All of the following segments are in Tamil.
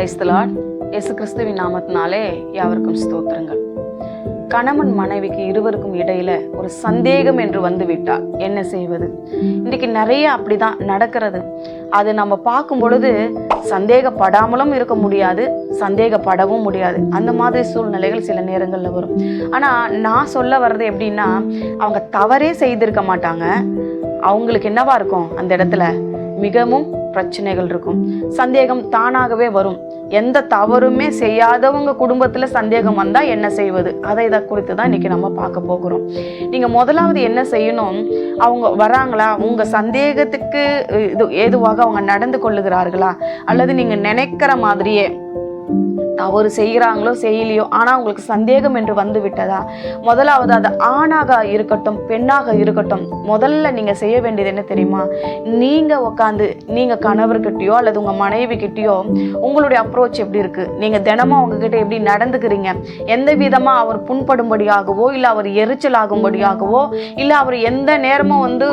கிரைஸ்தலாட் இயேசு கிறிஸ்துவின் நாமத்தினாலே யாவருக்கும் ஸ்தோத்திரங்கள். கணவன் மனைவிக்கு இருவருக்கும் இடையில ஒரு சந்தேகம் என்று வந்து விட்டால் என்ன செய்வது? இன்னைக்கு நிறைய அப்படிதான் நடக்கிறது. அது நம்ம பார்க்கும் பொழுது சந்தேகப்படாமலும் இருக்க முடியாது சந்தேகப்படவும் முடியாது. அந்த மாதிரி சூழ்நிலைகள் சில நேரங்களில் வரும். ஆனால் நான் சொல்ல வர்றது எப்படின்னா அவங்க தவறே செய்திருக்க மாட்டாங்க. அவங்களுக்கு என்னவா இருக்கும் அந்த இடத்துல? மிகவும் பிரச்சனைகள் இருக்கும் சந்தேகம் தானாகவே வரும். எந்த தவறுமே செய்யாதவங்க குடும்பத்தில் சந்தேகம் வந்தால் என்ன செய்வது? அதை இதை குறித்து தான் இன்றைக்கி நம்ம பார்க்க போகிறோம். நீங்கள் முதலாவது என்ன செய்யணும்? அவங்க வராங்களா? உங்கள் சந்தேகத்துக்கு இது ஏதுவாக அவங்க நடந்து கொள்ளுகிறார்களா? அல்லது நீங்கள் நினைக்கிற மாதிரியே தவறு செய்கிறாங்களோ செய்யலையோ ஆனால் உங்களுக்கு சந்தேகம் என்று வந்து விட்டதா? முதலாவது அது ஆணாக இருக்கட்டும் பெண்ணாக இருக்கட்டும் முதல்ல நீங்கள் செய்ய வேண்டியது என்ன தெரியுமா? நீங்கள் உட்காந்து நீங்கள் கணவர்கிட்டயோ அல்லது உங்கள் மனைவி கிட்டயோ உங்களுடைய அப்ரோச் எப்படி இருக்குது நீங்கள் தினமும் அவங்கக்கிட்ட எப்படி நடந்துக்கிறீங்க? எந்த விதமாக அவர் புண்படும்படியாகவோ இல்லை அவர் எரிச்சல் ஆகும்படியாகவோ இல்லை அவர் எந்த நேரமும் வந்து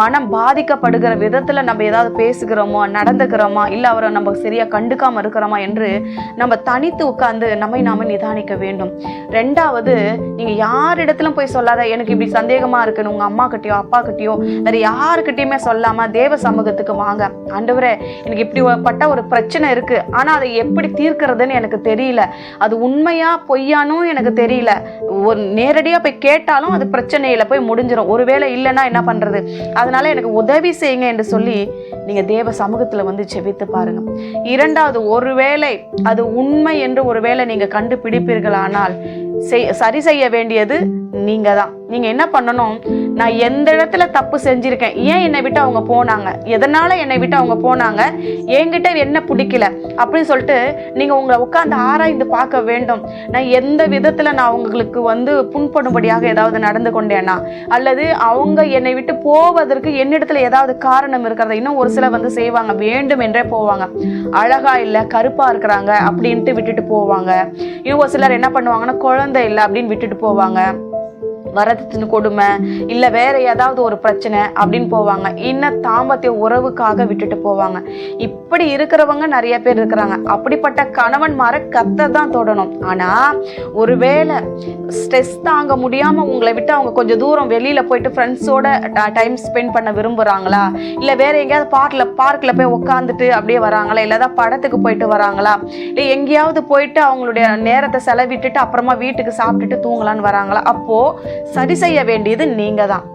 மனம் பாதிக்கப்படுகிற விதத்தில் நம்ம ஏதாவது பேசுகிறோமோ நடந்துக்கிறோமா இல்லை அவரை நம்ம சரியாக கண்டுக்காமல் இருக்கிறோமா என்று நம்ம தனித்து உட்கார்ந்து நம்மை நாம நிதானிக்க வேண்டும். ரெண்டாவது நீங்க யாரிடத்திலும் போய் சொல்லாத எனக்கு இப்படி சந்தேகமா இருக்குன்னு உங்க அம்மா கிட்டயோ அப்பா கிட்டயோ வேற யாருக்கிட்டயுமே சொல்லாம தேவ சமூகத்துக்கு வாங்க. ஆண்டவரே எனக்கு இப்படி ஒரு- பட்ட ஒரு பிரச்சனை இருக்கு. ஆனா அதை எப்படி தீர்க்கிறதுன்னு எனக்கு தெரியல. அது உண்மையா பொய்யானும் எனக்கு தெரியல. ஒரு நேரடியா போய் கேட்டாலும் அது பிரச்சனையில போய் முடிஞ்சிடும் ஒருவேளை இல்லைன்னா என்ன பண்றது? அதனால எனக்கு உதவி செய்யுங்க என்று சொல்லி நீங்க தேவ சமூகத்துல வந்து செவித்து பாருங்க. இரண்டாவது ஒருவேளை அது உண்மை உண்மை என்று ஒருவேளை நீங்க கண்டுபிடிப்பீர்களானால் சரி செய்ய வேண்டியது நீங்க தான் நீங்க என்ன பண்ணணும்? நான் எந்த இடத்துல தப்பு செஞ்சிருக்கேன்? ஏன் என்னை விட்டு அவங்க போனாங்க? எதனால என்னை விட்டு அவங்க போனாங்க? என்கிட்ட என்ன பிடிக்கல? அப்படின்னு சொல்லிட்டு நீங்க உங்களை உட்காந்து ஆராய்ந்து பார்க்க வேண்டும். நான் எந்த விதத்துல நான் அவங்களுக்கு வந்து புண்படும்படியாக ஏதாவது நடந்து கொண்டேனா அல்லது அவங்க என்னை விட்டு போவதற்கு என்னிடத்துல ஏதாவது காரணம் இருக்கிறத இன்னும் ஒரு சிலர் வந்து செய்வாங்க. வேண்டும் என்றே போவாங்க. அழகா இல்லை கருப்பா இருக்கிறாங்க அப்படின்ட்டு விட்டுட்டு போவாங்க. இன்னும் ஒரு சிலர் என்ன பண்ணுவாங்கன்னா குழந்தை இல்லை அப்படின்னு விட்டுட்டு போவாங்க. வரதட்சணை கொடுமை இல்ல வேற ஏதாவது ஒரு பிரச்சனை அப்படின்னு போவாங்க. இன்னும் தாம்பத்திய உறவுக்காக விட்டுட்டு போவாங்க. இப்படி இருக்கிறவங்க நிறைய பேர் இருக்கிறாங்க. அப்படிப்பட்ட கணவன் மாற கத்த தான் தொடணும். ஆனா ஒருவேளை ஸ்ட்ரெஸ் தாங்க முடியாம உங்களை விட்டு அவங்க கொஞ்சம் தூரம் வெளியில போயிட்டு ஃப்ரெண்ட்ஸோட டைம் ஸ்பெண்ட் பண்ண விரும்புறாங்களா? இல்ல வேற எங்கேயாவது பார்க்ல பார்க்ல போய் உட்காந்துட்டு அப்படியே வராங்களா? இல்ல ஏதாவது படத்துக்கு போயிட்டு வராங்களா? இல்ல எங்கேயாவது போயிட்டு அவங்களுடைய நேரத்தை செலவிட்டுட்டு அப்புறமா வீட்டுக்கு சாப்பிட்டுட்டு தூங்கலான்னு வராங்களா? அப்போ சரி செய்ய வேண்டியது நீங்க தான்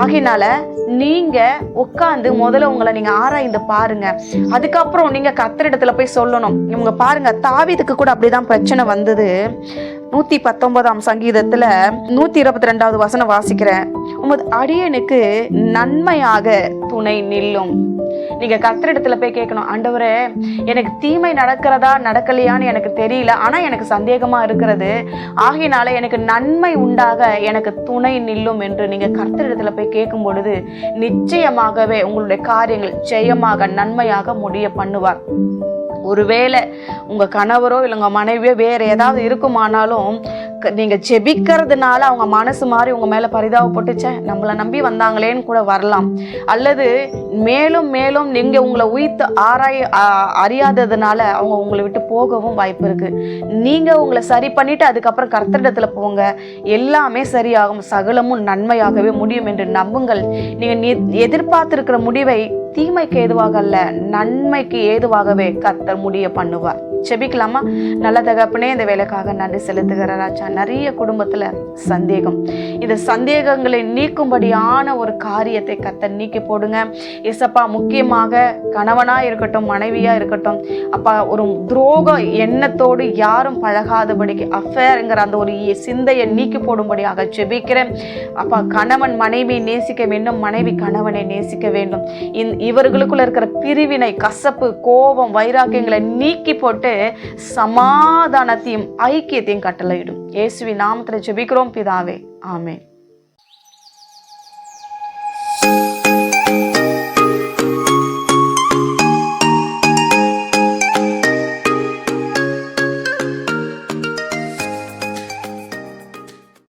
ஆகினால நீங்க உட்காந்து முதல்ல உங்களை நீங்க ஆராய்ந்து பாருங்க. அதுக்கப்புறம் நீங்க கத்திரிடத்துல போய் சொல்லணும். இவங்க பாருங்க தாவிதுக்கு கூட அப்படிதான் பிரச்சனை வந்தது. நூத்தி பத்தொன்பதாம் சங்கீதத்துல நூத்தி இருபத்தி ரெண்டாவது வசனம் வாசிக்கிறேன். உமது அடியனுக்கு நன்மையாக துணை நில்லும். நீங்க கத்திரிடத்துல போய் கேட்கணும் ஆண்டவரே எனக்கு தீமை நடக்கிறதா நடக்கலையான்னு எனக்கு தெரியல. ஆனா எனக்கு சந்தேகமா இருக்கிறது. ஆகையினால எனக்கு நன்மை உண்டாக எனக்கு துணை நில்லும் என்று நீங்க கர்த்தரிடத்துல போய் கேட்கும் பொழுது நிச்சயமாகவே உங்களுடைய காரியங்கள் ஜெயமாக நன்மையாக முடிய பண்ணுவார். ஒருவேளை உங்க கணவரோ இல்லை உங்க மனைவியோ வேற ஏதாவது இருக்குமானாலும் க- நீங்க ஜெபிக்கிறதுனால அவங்க மனசு மாதிரி உங்க மேல பரிதாபப்பட்டுச்சே நம்மளை நம்பி வந்தாங்களேன்னு கூட வரலாம். அல்லது மேலும் மேலும் நீங்க உங்களை உயிர்த்து ஆராய அறியாததுனால அவங்க உங்களை விட்டு போகவும் வாய்ப்பு இருக்கு. நீங்க உங்களை சரி பண்ணிட்டு அதுக்கப்புறம் கர்த்தரிடத்துல போங்க. எல்லாமே சரியாகும். சகலமும் நன்மையாகவே முடியும் என்று நம்புங்கள். நீங்க நி- எதிர்பார்த்திருக்கிற முடிவை தீமைக்கு ஏதுவாக அல்ல நன்மைக்கு ஏதுவாகவே கர்த்தர் முடிய பண்ணுவார். செபிக்கலாமா? நல்ல தகப்பனே இந்த வேலைக்காக நன்றி செலுத்துகிற ராஜா. நிறைய குடும்பத்துல சந்தேகம். இந்த சந்தேகங்களை நீக்கும்படியான ஒரு காரியத்தை கத்த நீக்கி போடுங்க. இசப்பா முக்கியமாக கணவனா இருக்கட்டும் மனைவியா இருக்கட்டும் அப்பா ஒரு துரோக எண்ணத்தோடு யாரும் பழகாதபடிக்கு அஃபேருங்கிற அந்த ஒரு இ- சிந்தையை நீக்கி போடும்படியாக செபிக்கிறேன். அப்பா கணவன் மனைவியை நேசிக்க வேண்டும் மனைவி கணவனை நேசிக்க வேண்டும். இவர்களுக்குள்ள இருக்கிற பிரிவினை கசப்பு கோபம் வைராக்கியங்களை நீக்கி போட்டு சமாதானத்தையும் ஐக்கியத்தையும் கட்டளையிடும். இயேசுவின் நாமத்தில் ஜெபிக்கிறோம் பிதாவே. ஆமேன்.